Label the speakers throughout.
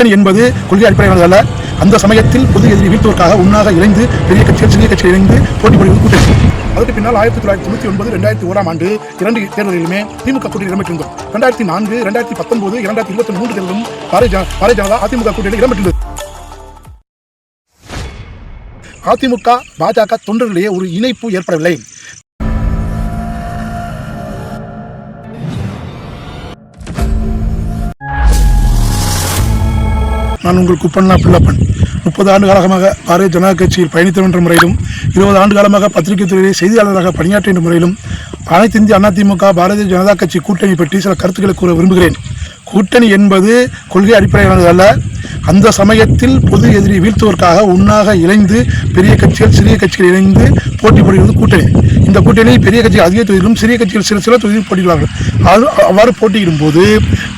Speaker 1: கூட்டணி என்பது கொள்கை அடிப்படையானதல்ல அந்த சமயத்தில் பொது எதிரி வீழ்த்துவதற்காக உண்ணாக இணைந்து பெரிய கட்சிகள் சிறிய கட்சிகள் இணைந்து போட்டி போடுவது கூட்டணி. அதற்கு பின்னால் ஆயிரத்தி தொள்ளாயிரத்தி தொண்ணூற்றி ஒன்பது ரெண்டாயிரத்தி ஓராம் ஆண்டு இரண்டு தேர்தலிலுமே திமுக கூட்டணி இடம்பெற்றிருந்தோம் ரெண்டாயிரத்தி நான்கு ரெண்டாயிரத்தி பத்தொன்பது இரண்டாயிரத்தி இருபத்தி மூன்று தேர்தலும் பாரதிய ஜனதா அதிமுக கூட்டணியில் இடம்பெற்றிருந்தது. அதிமுக பாஜக தொண்டர்களிடையே ஒரு இணைப்பு ஏற்படவில்லை. நான் உங்கள் குப்பண்ணா பிள்ளப்பன். முப்பது ஆண்டு காலமாக பாரதிய ஜனதா கட்சியில் பயணித்தவர் என்ற முறையிலும் இருபது ஆண்டு காலமாக பத்திரிகை துறையிலே செய்தியாளராக பணியாற்றின்ற முறையிலும் அனைத்து இந்திய அதிமுக பாரதிய ஜனதா கட்சி கூட்டணி பற்றி சில கருத்துக்களை கூற விரும்புகிறேன். கூட்டணி என்பது கொள்கை அடிப்படையிலானது அல்ல. அந்த சமயத்தில் பொது எதிரி வீழ்த்துவதற்காக உண்ணாக இணைந்து பெரிய கட்சிகள் சிறிய கட்சிகள் இணைந்து போட்டி போடுகிறது கூட்டணி. இந்த கூட்டணியில் பெரிய கட்சிகள் அதிக தொகுதியிலும் சிறிய கட்சிகள் சில சில தொகுதியில் போட்டியிடுவார்கள் அது அவ்வாறு போட்டியிடும் போது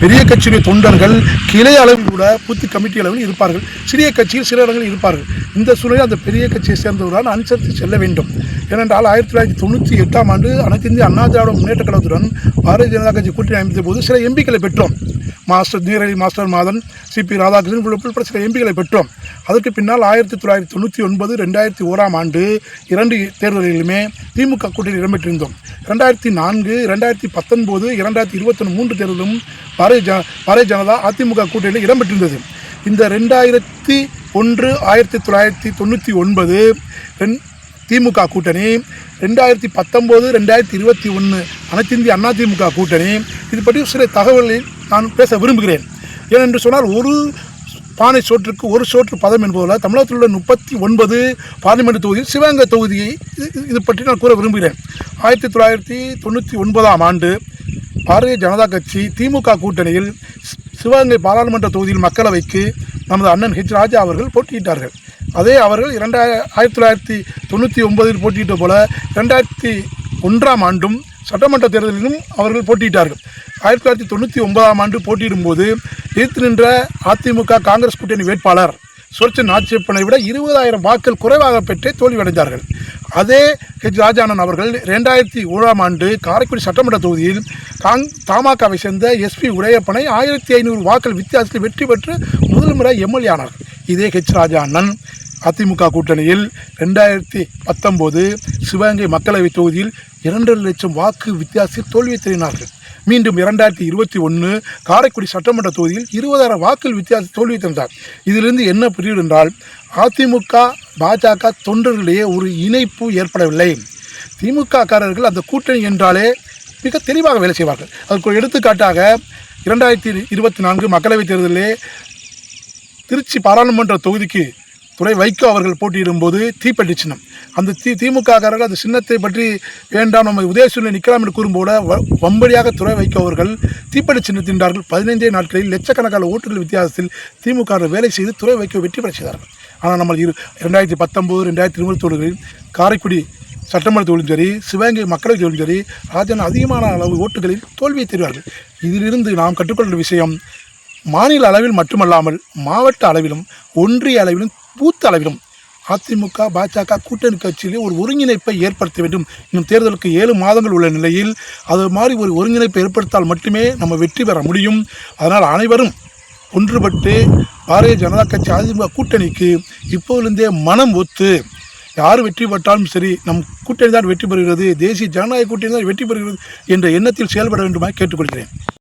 Speaker 1: பெரிய கட்சியுடைய தொண்டர்கள் கிளை அளவில் கூட பூத்து கமிட்டி அளவில் இருப்பார்கள். சிறிய கட்சியில் சில இடங்களில் இருப்பார்கள். இந்த சூழலில் அந்த பெரிய கட்சியை சேர்ந்தவர்களால் அனுசரித்து செல்ல வேண்டும். ஏனென்றால் ஆயிரத்தி தொள்ளாயிரத்தி தொண்ணூற்றி எட்டாம் ஆண்டு அனைத்து இந்திய அண்ணா திராவிட முன்னேற்ற கழகத்துடன் பாரதிய ஜனதா கட்சி கூட்டணி அமைத்த போது சில எம்பிக்களை பெற்றோம். மாஸ்டர் நீரலி மாஸ்டர் மாதன் சிபி ராதாகிருஷ்ணன் உட்பட சில எம்பிக்களை பெற்றோம். அதற்கு பின்னால் ஆயிரத்தி தொள்ளாயிரத்தி தொண்ணூற்றி ஒன்பது ரெண்டாயிரத்தி ஓராம் ஆண்டு இரண்டு தேர்தல்களிலுமே திமுக கூட்டத்தில் இடம்பெற்றிருந்தோம். ரெண்டாயிரத்தி நான்கு ரெண்டாயிரத்தி பத்தொன்பது இரண்டாயிரத்தி இருபத்தி மூன்று தேர்தலும் பாரதிய ஜன பாரதிய ஜனதா அதிமுக கூட்டணியில் இடம்பெற்றிருந்தது. இந்த ரெண்டாயிரத்தி ஒன்று ஆயிரத்தி தொள்ளாயிரத்தி தொண்ணூற்றி ஒன்பது ரெண் திமுக கூட்டணி ரெண்டாயிரத்தி பத்தொம்போது ரெண்டாயிரத்தி இருபத்தி ஒன்று அனைத்து இந்திய அண்ணா திமுக கூட்டணி இது பற்றி சில தகவல்களை நான் பேச விரும்புகிறேன். ஏனென்று சொன்னால் ஒரு பானை சோற்றுக்கு ஒரு சோற்று பதம் என்பதால் தமிழகத்தில் உள்ள முப்பத்தி ஒன்பது பார்லிமெண்ட் தொகுதியில் சிவகங்கை தொகுதியை இது- இது பற்றி நான் கூற விரும்புகிறேன். ஆயிரத்தி தொள்ளாயிரத்தி தொண்ணூற்றி ஒன்பதாம் ஆண்டு பாரதிய ஜனதா கட்சி திமுக கூட்டணியில் சிவகங்கை பாராளுமன்ற தொகுதியில் மக்களவைக்கு நமது அண்ணன் ஹெச் ராஜா அவர்கள் போட்டியிட்டார்கள். அதே அவர்கள் இரண்டாயிர ஆயிரத்தி தொள்ளாயிரத்தி தொண்ணூற்றி ஒன்பதில் போட்டியிட்ட போல ரெண்டாயிரத்தி ஒன்றாம் ஆண்டும் சட்டமன்ற தேர்தலிலும் அவர்கள் போட்டியிட்டார்கள். ஆயிரத்தி தொள்ளாயிரத்தி தொண்ணூற்றி ஒன்பதாம் ஆண்டு போட்டியிடும்போது எதிர்த்து நின்ற அதிமுக காங்கிரஸ் கூட்டணி வேட்பாளர் சுரட்சன் ஆட்சேபனை விட இருபதாயிரம் வாக்கள் குறைவாக பெற்றே தோல்வியடைந்தார்கள். அதே ஹெச் ராஜானன் அவர்கள் ரெண்டாயிரத்தி ஏழாம் ஆண்டு காரைக்குடி சட்டமன்ற தொகுதியில் காங் தமாகவை சேர்ந்த எஸ்பி உடையப்பனை ஆயிரத்தி ஐநூறு வாக்கள் வித்தியாசத்தில் வெற்றி பெற்று முதல் முறை எம்எல்ஏ ஆனார். இதே ஹெச் ராஜா அண்ணன் அதிமுக கூட்டணியில் ரெண்டாயிரத்தி பத்தொம்போது சிவகங்கை மக்களவைத் தொகுதியில் இரண்டரை லட்சம் வாக்கு வித்தியாசத்தில் தோல்வி தெரிவினார்கள் மீண்டும் இரண்டாயிரத்தி இருபத்தி ஒன்று காரைக்குடி சட்டமன்ற தொகுதியில் இருபதாயிரம் வாக்குகள் வித்தியாச தோல்வி தந்தார் இதிலிருந்து என்ன புரியுது என்றால் அதிமுக பாஜக தொண்டர்களிடையே ஒரு இணைப்பு ஏற்படவில்லை. திமுக காரர்கள் அந்த கூட்டணி என்றாலே மிக தெளிவாக வேலை செய்வார்கள். அதுக்கு ஒரு எடுத்துக்காட்டாக இரண்டாயிரத்தி இருபத்தி நான்கு மக்களவைத் தேர்தலிலே திருச்சி பாராளுமன்ற தொகுதிக்கு துறை வைகோ அவர்கள் போட்டியிடும்போது தீப்பெட்டி சின்னம். அந்த தி திமுககாரர்கள் அந்த சின்னத்தை பற்றி வேண்டாம் நம்ம உதயசூரியன் நிற்கலாம் என்று கூறும்போல வ- வம்படியாக துறை வைகோ அவர்கள் தீப்பெட்டி சின்னத்தின்றார்கள் பதினைந்தே நாட்களில் லட்சக்கணக்கான ஓட்டுகள் வித்தியாசத்தில் திமுக வேலை செய்து துறை வைகோ வெற்றி பெற செய்தார்கள். ஆனால் நம்ம இரு ரெண்டாயிரத்தி பத்தொம்போது ரெண்டாயிரத்தி இருபத்தி ஒன்றுகளில் காரைக்குடி சட்டமன்ற தொழிலும் சரி சிவகங்கை மக்களவை தொழிலும் சரி ராஜன் அதிகமான அளவு ஓட்டுகளில் தோல்வியை தெரிவார்கள். இதிலிருந்து நாம் கற்றுக்கொண்ட விஷயம் மாநில அளவில் மட்டுமல்லாமல் மாவட்ட அளவிலும் ஒன்றிய அளவிலும் பூத்த அளவிலும் அதிமுக பாஜக கூட்டணி கட்சியிலே ஒரு ஒருங்கிணைப்பை ஏற்படுத்த வேண்டும். இன்னும் தேர்தலுக்கு ஏழு மாதங்கள் உள்ள நிலையில் அது மாதிரி ஒரு ஒருங்கிணைப்பை ஏற்படுத்தால் மட்டுமே நம்ம வெற்றி பெற முடியும். அதனால் அனைவரும் ஒன்றுபட்டு பாரதிய ஜனதா கட்சி அதிமுக கூட்டணிக்கு இப்போதிலிருந்தே மனம் ஒத்து யார் வெற்றி பெற்றாலும் சரி நம் கூட்டணி தான் வெற்றி பெறுகிறது தேசிய ஜனநாயக கூட்டணி தான் வெற்றி பெறுகிறது என்ற எண்ணத்தில் செயல்பட வேண்டுமாய் கேட்டுக்கொள்கிறேன்.